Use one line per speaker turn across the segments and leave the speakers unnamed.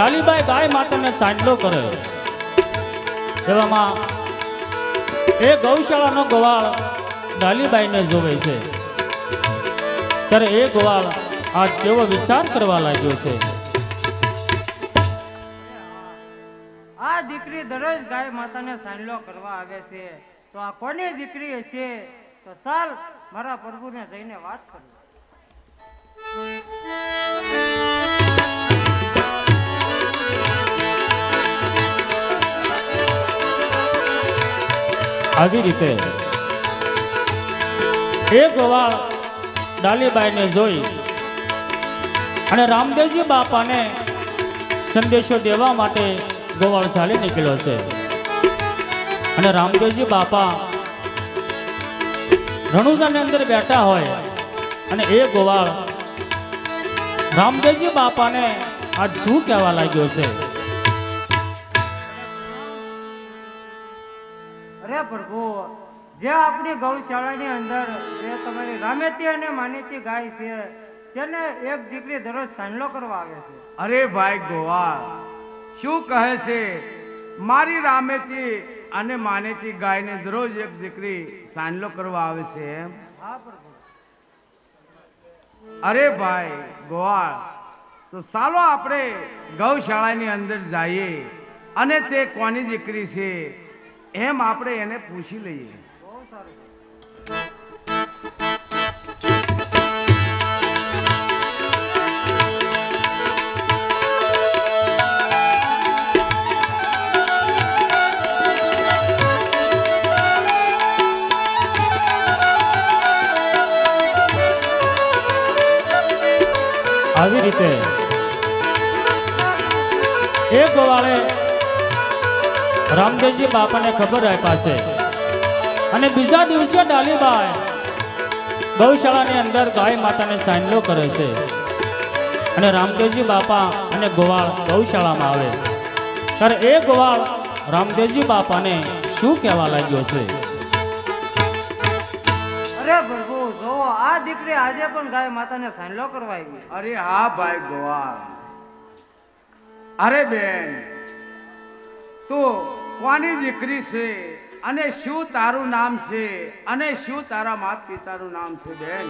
ડાલીબાઈ ગાય માતાને સાંડલો કરે એવામાં એ ગૌશાળાનો ગવાળ ડાલીબાઈને જોવે છે. ત્યારે એ ગવાળ આજ કેવો વિચાર કરવા લાગ્યો છે.
આ દીકરી દરરોજ ગાય માતાને સાંડલો કરવા આવે છે. તો આ કોની દીકરી હશે? તો ચાલ મારા પ્રભુને જઈને વાત કરું.
આવી રીતે એ ગવાળ ડાલીબાઈને જોઈ અને રામદેવજી બાપાને સંદેશો દેવા માટે ગોવાળ ચાલી નીકળ્યો છે. અને રામદેવજી બાપા રણુજાની અંદર બેઠા હોય અને એ ગોવાળ રામદેવજી બાપાને આજ શું કહેવા લાગ્યો છે?
પ્રભુ જે આપણી ગૌશાળાની અંદર જે તમારી રામેતી અને માનેતી ગાય છે તેને એક દીકરી દરરોજ સાંડલો કરવા આવે છે.
અરે ભાઈ ગોવાળ શું કહે છે? મારી રામેતી અને માનેતી ગાયને દરરોજ એક દીકરી સાંજલો કરવા આવે છે એમ?
હા પ્રભુ
અરે ભાઈ ગોવાળ તો ચાલો આપણે ગૌશાળાની અંદર જઈએ અને તે કોની દીકરી છે? એમ આપણે એને પૂછી લઈએ.
આવી રીતે એ ગોવાળે રામદેવજી બાપાને ખબર આપ્યા છે. અને બીજા દિવસે ડાલીબાઈ ગૌશાળાની અંદર ગાય માતાને સાંજલો કરે છે. અને રામદેવજી બાપા અને ગોવાળ ગૌશાળામાં આવે. ત્યારે એ ગોવાળ રામદેવજી બાપાને શું કહેવા લાગ્યો છે?
અરે પ્રભુ જો આ દીકરી આજે પણ ગાય માતાને સાંડલો કરવા આવી
અરે હા ભાઈ ગોવાળ. અરે બેન તું કોની દીકરી છે? અને શું તારું નામ છે? અને શું તારા માતા પિતાનું નામ છે, બેન?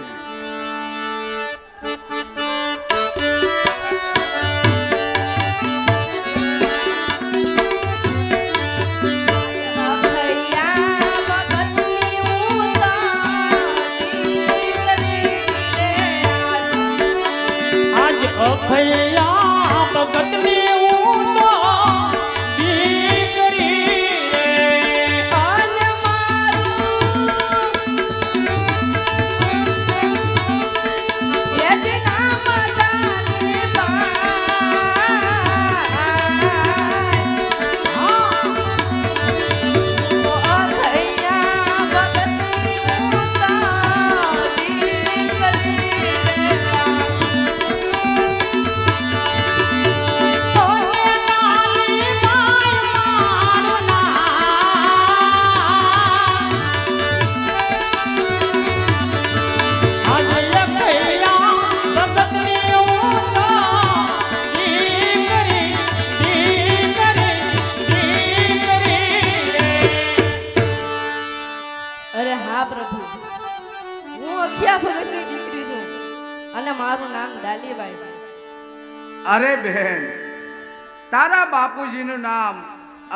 બાપુજીનું નામ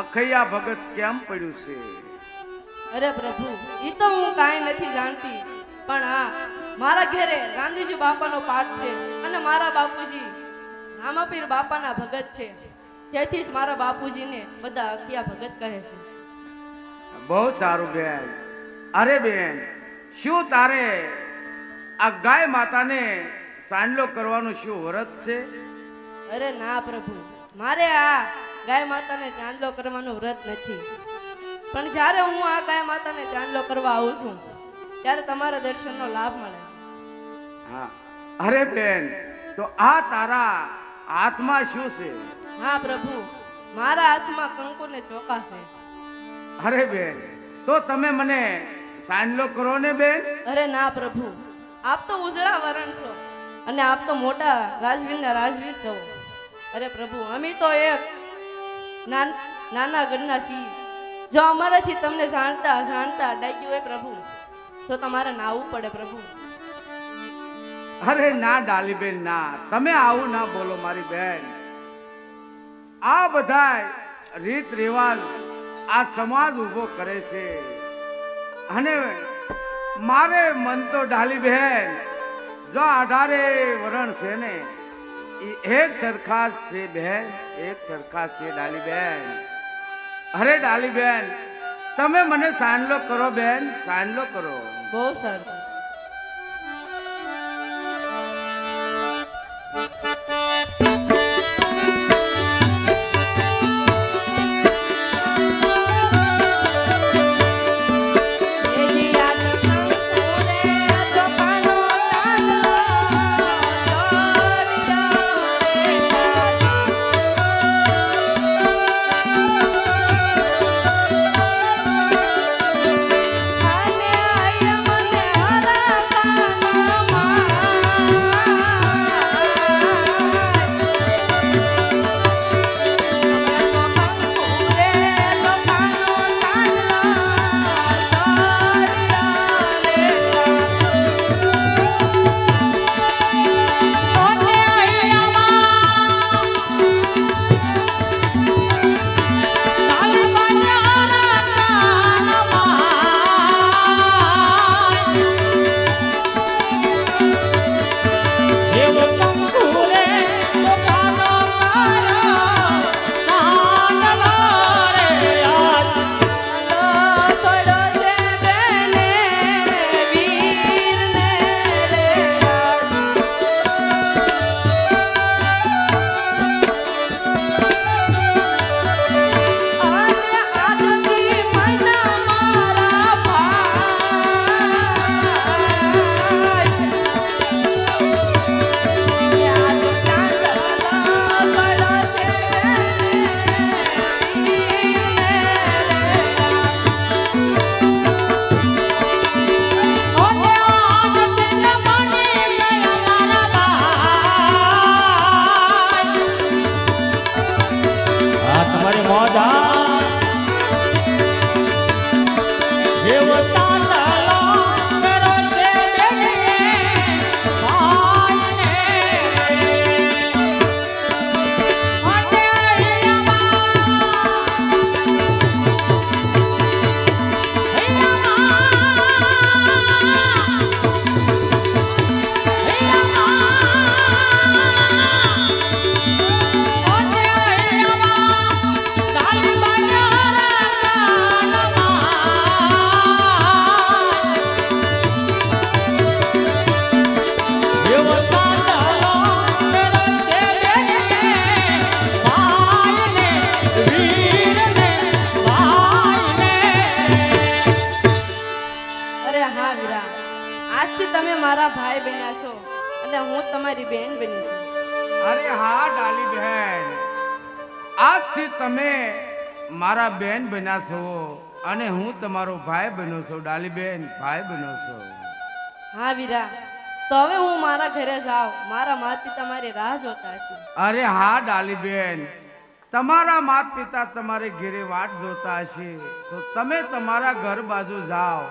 અખૈયા ભગત કેમ પડ્યું છે?
અરે પ્રભુ એ તો હું કાંઈ નથી જાણતી પણ હા મારા ઘરે ગાંધીજી બાપાનો પાઠ છે અને મારા બાપુજી રામાપીર બાપાના ભગત છે. તેથી જ મારા બાપુજીને બધા અખિયા ભગત કહે છે.
બહુ સારું બેન. અરે બેન શું તારે આ ગાય માતાને સાંડલો કરવાનું શું વ્રત છે?
અરે ના પ્રભુ મારે આ ગાય માતાને ચાંદલો કરવાનું વ્રત નથી. પણ જ્યારે હું આ ગાય માતાને ચાંદલો કરવા આવું છું ત્યારે તમારા દર્શનનો લાભ મળે.
હા. અરે બેન તો આ તારા હાથમાં શું છે?
હા પ્રભુ મારા હાથમાં કંકુ ને છે
અરે બેન તો તમે મને સાંડલો કરો ને બેન?
અરે ના પ્રભુ. આપ તો ઉજળા વરણ છો અને આપ તો મોટા રાજવીરના રાજવીર છો. અરે પ્રભુ, અમે તો એક નાન- ઘરના છીએ. જો અમારાથી તમને જાણતા જાણતા ડાગ્યું હોય પ્રભુ, તો તમારે નાવું પડે પ્રભુ.
અરે ના ડાલીબેન ના. તમે આવું ના બોલો મારી બેન. આ બધા રીત રિવાજ આ સમાજ ઊભો કરે છે. અને મારે મન તો ડાલી બેન, જો અઢારે વરણ છે ને એક સરખા છે બેન, એક સરખા છે ડાલી બેન અરે ડાલી બેન તમે મને સાંડલો કરો બેન, સાંડલો કરો.
બહુ સારું આજથી તમે મારા બેન
બન્યા છો અને હું તમારો ભાઈ બન્યો છું ડાલી બેન ભાઈ બન્યો છું.
હા વીરા તો હવે હું મારા ઘરે જાઉં. મારા માતા પિતા મારી રાહ જોતા છે.
અરે હા ડાલી બેન તમારા માત પિતા તમારે ઘેરે વાટ જોતા હશે. તો તમે તમારા ઘર બાજુ જાઓ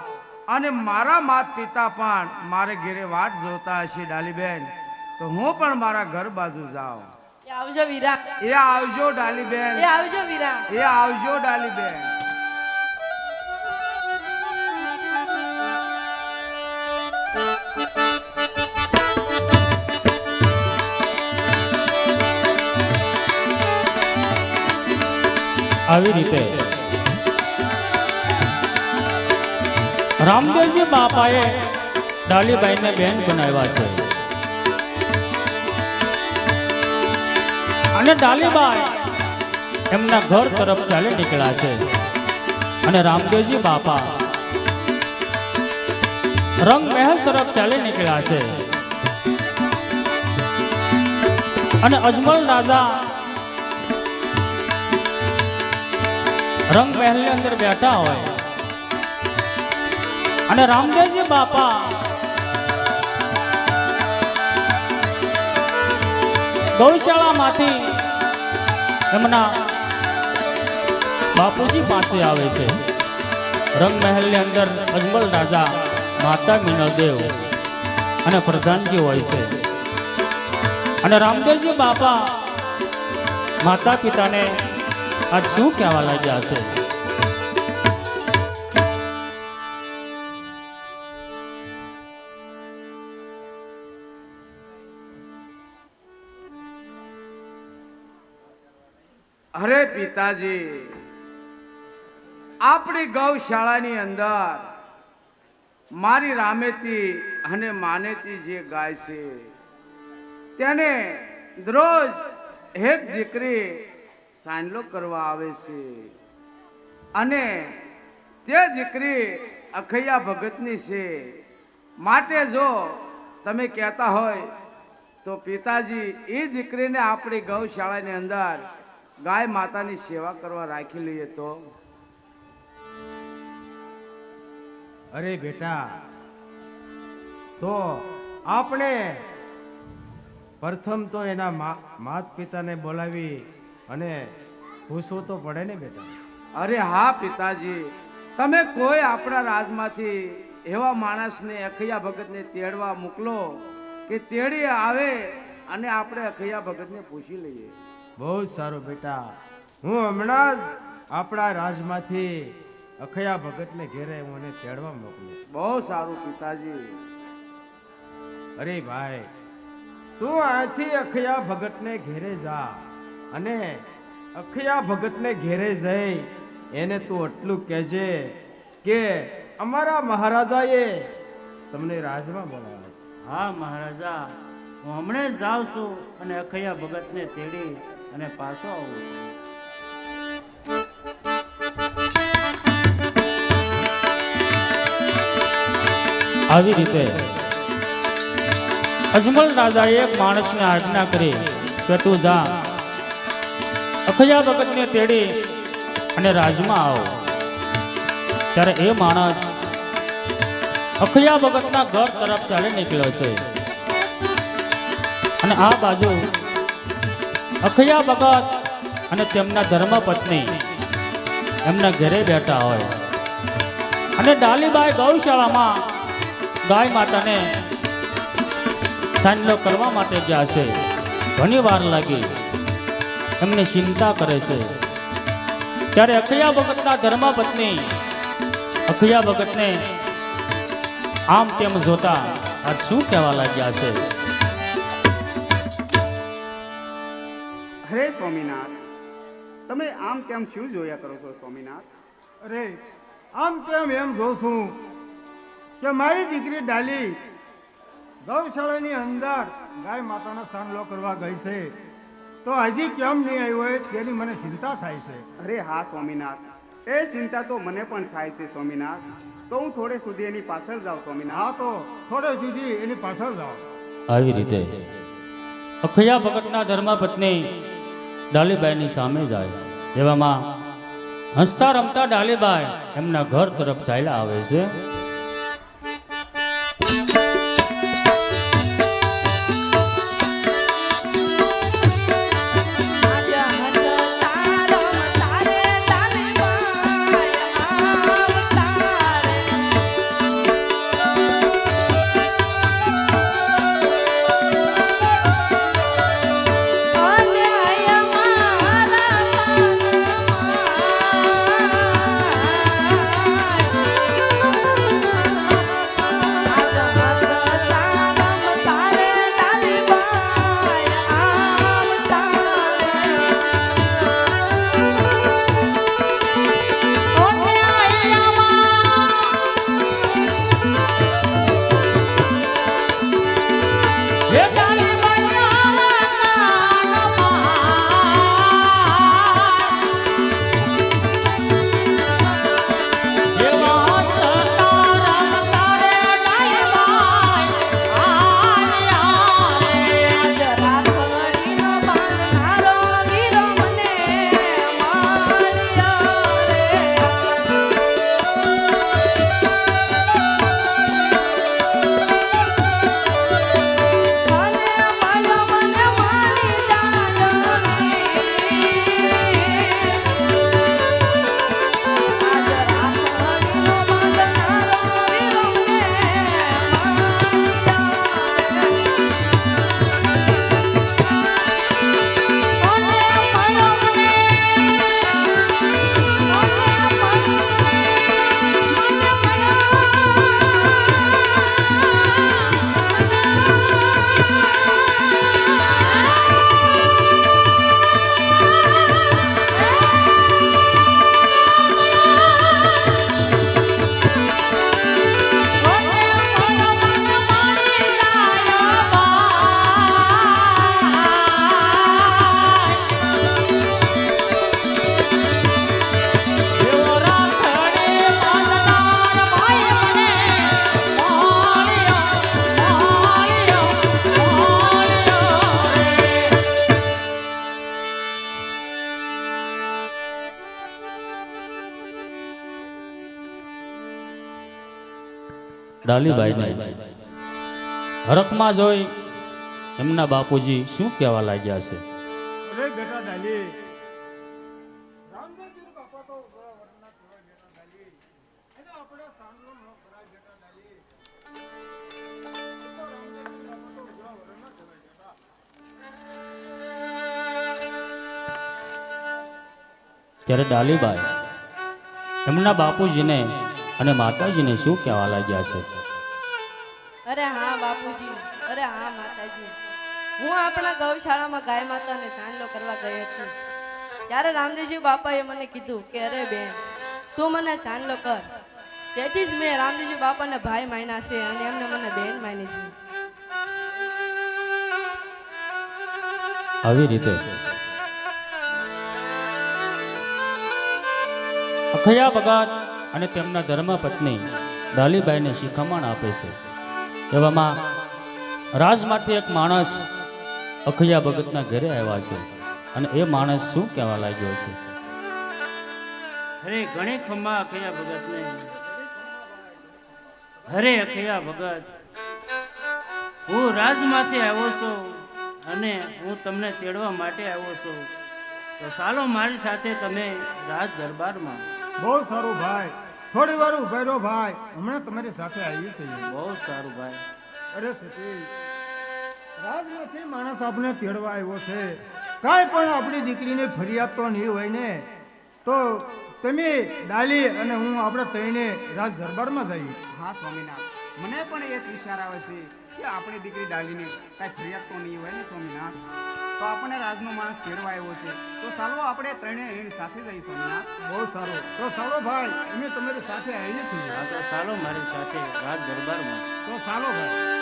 અને મારા માતા પિતા પણ મારે ઘેરે વાટ જોતા હશે ડાલી બેન તો હું પણ મારા ઘર બાજુ જાઉં.
આવજો વીરા
એ આવજો ડાલી બેન.
એ આવજો વીરા
એ આવજો ડાલી બેન.
આવી રીતે. રામદેવજી બાપાએ ડાલીબાઈને બેન બનાવ્યા છે. અને ડાલીબાઈ એમના ઘર તરફ ચાલી નીકળ્યા છે. અને રામદેવજી બાપા રંગ મહેલ તરફ ચાલી નીકળ્યા છે. અને અજમલ રાજા રંગ મહેલની અંદર બેઠા હોય. અને રામદેવજી બાપા ગૌશાળામાંથી એમના બાપુજી પાસે આવે છે. રંગમહેલની અંદર અજમલ રાજા માતા મીનળદેવ અને પ્રધાનજી હોય છે. અને રામદેવજી બાપા માતા પિતાને આજ શું કહેવા લાગ્યા છે?
પિતાજી, આપણી ગૌશાળાની અંદર મારી રામેતી અને માનેતી જે ગાય છે, તેને દરરોજ એક દીકરી સાંજલો કરવા આવે છે. અને તે દીકરી અખૈયા ભગતની છે. માટે જો તમે કહેતા હોય તો પિતાજી એ દીકરીને આપણી ગૌશાળાની અંદર ગાય માતાની સેવા કરવા રાખી લઈએ તો?
અરે બેટા તો આપણે પ્રથમ તો એના માત પિતાને બોલાવી અને પૂછવું તો પડે ને બેટા?
અરે હા પિતાજી તમે કોઈ આપણા રાજમાંથી એવા માણસને અખૈયા ભગતને તેડવા મોકલો કે તેડી આવે અને આપણે અખૈયા ભગતને પૂછી લઈએ.
બહુ જ સારું બેટા. હું હમણાં જ આપણા રાજમાંથી અખયા ભગતને ઘેરે હું એને તેડવા મોકલું.
બહુ સારું પિતાજી.
અરે ભાઈ તું અહીંથી અખયા ભગતને ઘેરે જા અને અખયા ભગતને ઘેરે જઈ એને તું એટલું કહેજે કે અમારા મહારાજાએ તમને રાજમાં બોલાવ્યા.
હા મહારાજા હું હમણાં જ જાઉં છું અને અખૈયા ભગતને તેડી અને પાછો આવું છું.
આવી રીતે અજમલ રાજાએ એક માણસને આજ્ઞા કરી કે તું જા. અખજા ભગતને તેડી અને રાજમાં આવો. ત્યારે એ માણસ અખયા ભગતના ઘર તરફ ચાલી નીકળ્યો છે. અને આ બાજુ અખયા ભગત અને તેમના ધર્મપત્ની એમના ઘરે બેઠા હોય. અને ડાલીબાઈ ગૌશાળામાં ગાય માતાને સાંજલો કરવા માટે ગયા છે. ઘણી વાર લાગી. એમને ચિંતા કરે છે. ત્યારે અખયા ભગતના ધર્મપત્ની અખયા ભગતને આમ તેમ જોતા આજ શું કહેવા લાગ્યા છે?
સ્વામિનાથ. તમે આમ તેમ શું જોયા કરો છો સ્વામિનાથ?
અરે આમ કેમ એમ જોઉં છું કે મારી દીકરી ડાલી ગૌશાળાની અંદર ગાય માતાનો સાંભળો કરવા ગઈ છે. તો હજી કેમ નહીં આવ્યો હોય તેની મને ચિંતા થાય છે.
અરે હા સ્વામિનાથ. એ ચિંતા તો મને પણ થાય છે સ્વામિનાથ. તો હું થોડે સુધી એની પાછળ જાઉં
હા
સ્વામિનાથ
તો થોડે સુધી એની પાછળ જાઉં
આવી રીતે અખયા ભગતના ધર્મપત્ની ડાલીબાઈની સામે જાય. એવામાં હસતા રમતા ડાલીબાઈ એમના ઘર તરફ ચાલ્યા આવે છે. ડાલીબાઈને. હરખમાં જોઈ એમના બાપુજી શું કહેવા લાગ્યા છે? ત્યારે ડાલીબાઈ એમના બાપુજીને અને માતાજીને શું કહેવા લાગ્યા છે?
હું આપણા ગૌશાળામાં ગાય માતાને ચાંદલો કરવા ગઈ હતી. ત્યારે રામદેવજી બાપાએ મને કીધું કે, અરે બેન, તું મને ચાંદલો કર. તેથી જ મેં રામદેવજી બાપાને ભાઈ માન્યા છે અને એમને મને બેન માની છે.
આવી રીતે અખયા ભગત અને તેમના ધર્મપત્ની ડાલીબાઈને શિખામણ આપે છે. એવામાં રાજમાંથી એક માણસ અખયા ભગતના ઘરે આવ્યા છે અને એ માણસ શું કહેવા લાગ્યો છે?
હરે ઘણી ખમ્મા અખયા ભગત ને હરે અખયા ભગત હું રાજમાંથી આવ્યો છું અને હું તમને તેડવા માટે આવ્યો છું. તો ચાલો મારી સાથે તમે રાજ દરબારમાં.
બહુ સારું ભાઈ. થોડી વાર ઉભેરો રહો ભાઈ. હમણાં તમારી સાથે આવી છે
બહુ સારું ભાઈ.
અરે સતી રાજમાંથી માણસ આપણે તેડવા આવ્યો છે. કાંઈ પણ આપણી દીકરીને ફરિયાદ તો નહીં હોય ને. તો તમે ડાલી અને હું આપણે તઈને રાજ દરબારમાં જઈએ.
હા સ્વામિનાથ. મને પણ એક વિચાર આવે છે કે આપણી દીકરી ડાલીને કાંઈ ફરિયાદ તો નહીં હોય ને સ્વામિનાથ? તો આપણને રાજનો માણસ તેડવા આવ્યો છે. તો ચાલો આપણે ત્રણે એની સાથે જઈએ સ્વામિનાથ.
બહુ સારું. તો ચાલો ભાઈ અમે તમારી સાથે આવીએ છીએ.
હા ચાલો મારી સાથે રાજ દરબારમાં.
તો ચાલો ભાઈ.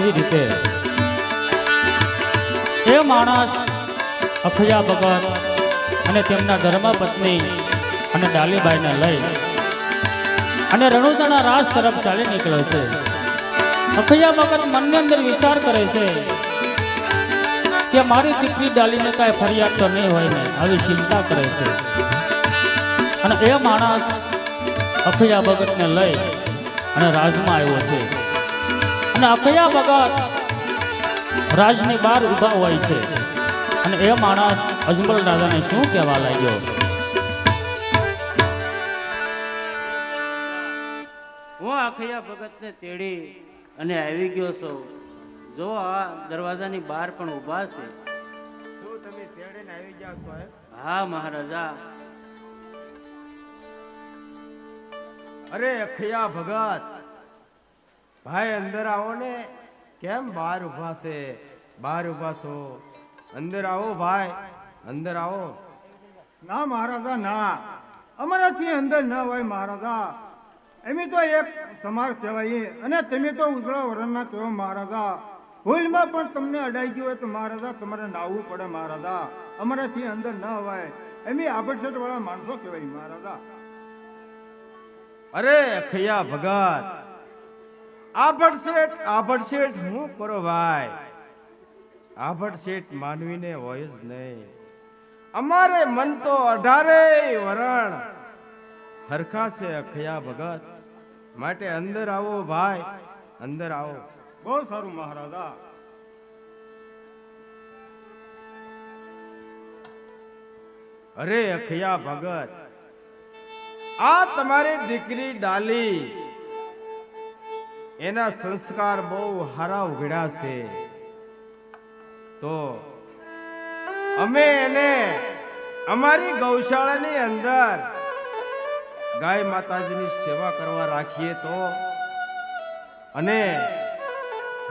આવી રીતે. એ માણસ અખજા ભગત અને તેમના ધર્મપત્ની અને ડાલીબાઈને લઈ અને રણુદાના રાજ તરફ ચાલી નીકળે છે. અખજા ભગત મનની અંદર વિચાર કરે છે કે મારી દીકરી ડાલીને કાંઈ ફરિયાદ તો નહીં હોય ને, આવી ચિંતા કરે છે. અને એ માણસ અખજા ભગતને લઈ અને રાજમાં આવ્યો છે. અને કયા ભગત રાજની બહાર ઊભા હોય છે? અને એ માણસ અજમલ રાજાને શું કહેવા લાગ્યો?
હું આખયા ભગતને તેડી અને આવી ગયો છો? જો આ દરવાજાની બહાર પણ ઊભા છે.
તમે તેડીને આવી ગયા છો
હા મહારાજા.
અરે અખૈયા ભગત! ભાઈ અંદર આવો ને. કેમ બહાર ઊભા છે? બહાર ઊભા છો? અંદર આવો ભાઈ અંદર આવો. ના મહારાજા ના. અમારાથી અંદર ન હોય મહારાજા. એમ તો એક સમાર કહેવાય. અને તમે તો ઉજળા વરણના કહો મહારાજા. ભૂલમાં પણ તમને અડાઈ ગયું હોય તો મહારાજા તમારે નાવું પડે મહારાજા. અમારાથી અંદર ન હોય. એમ આભડછટ વાળા માણસો કહેવાય મહારાજા. અરે ખૈયા ભગત. આભડ શેઠ આભડ શેઠ હું કરો ભાઈ? આભડ શેઠ માનવીને હોય જ નહીં. અમારે મન તો અઢારે વરણ. હરખા છે અખયા ભગત. માટે અંદર આવો ભાઈ અંદર આવો. બહુ સારું મહારાજા. અરે અખયા ભગત આ તમારી દીકરી ડાલી. એના સંસ્કાર બહુ હારા ઉઘડ્યા છે. તો અમે એને અમારી ગૌશાળાની અંદર ગાય માતાજીની સેવા કરવા રાખીએ તો અને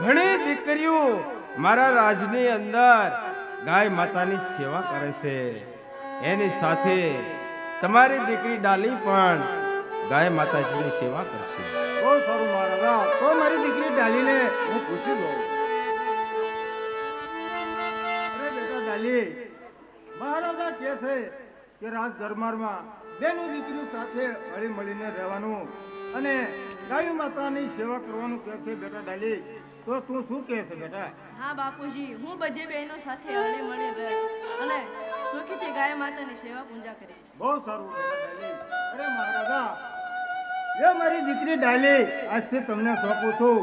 ઘણી દીકરીઓ મારા રાજની અંદર ગાય માતાની સેવા કરે છે. એની સાથે તમારી દીકરી ડાલી પણ ગાય માતાજીની સેવા કરશે. બહુ સારું મહારાજા તો મારી દીકરી ડાલીને હું પૂછી દઉં અરે બેટા ડાલી મહારાજા કે છે કે રાજ દરબારમાં બેનું દીકરી સાથે હળી મળીને રહેવાનું અને ગાયું માતાની સેવા કરવાનું કહે છે બેટા ડાલી. તો તું શું કહે છે બેટા?
હા બાપુજી હું બધી બહેનો સાથે હળી મળી રહે અને સુખીથી ગાય માતાની સેવા પૂજા કરીશ
બહુ સારું બેટા ડાલી. અરે મહારાજા એ મારી દીકરી ડાલી આજથી તમને સોંપું છું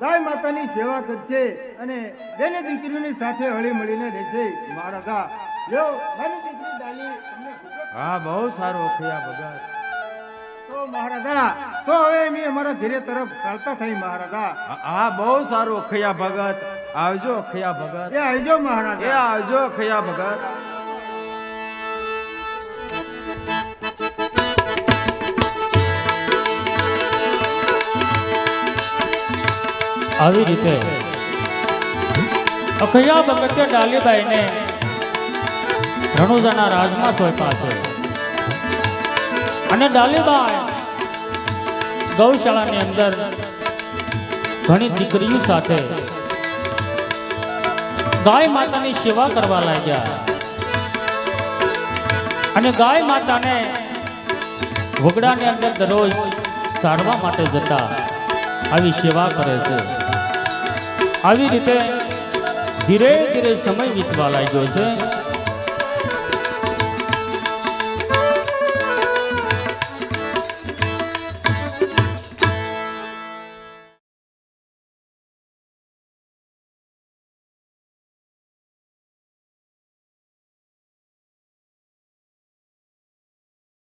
ગાય માતાની સેવા કરશે અને બેને દીકરીની સાથે હળી મળીને રહેશે. મહારાજા લ્યો મારી દીકરી ડાલી તમને
હા બહુ સારું ખયા ભગત.
તો મહારાજા તો હવે અમે અમારા ધીરે તરફ ચાલતા થઈ મહારાજા
હા બહુ સારું ખયા ભગત. આવજો ખયા ભગત.
એ આવજો
એ આવજો ખયા ભગત.
આવી રીતે. અખૈયા ભગતે ડાલીબાઈને રણુજાના રાજમાં સોંપ્યા છે. અને ડાલીબાઈ ગૌશાળાની અંદર ઘણી દીકરીઓ સાથે ગાય માતાની સેવા કરવા લાગ્યા. અને ગાય માતાને વગડાની અંદર દરરોજ સારવા માટે જતા આવી સેવા કરે છે. આવી રીતે ધીરે ધીરે સમય વીતવા લાગ્યો છે.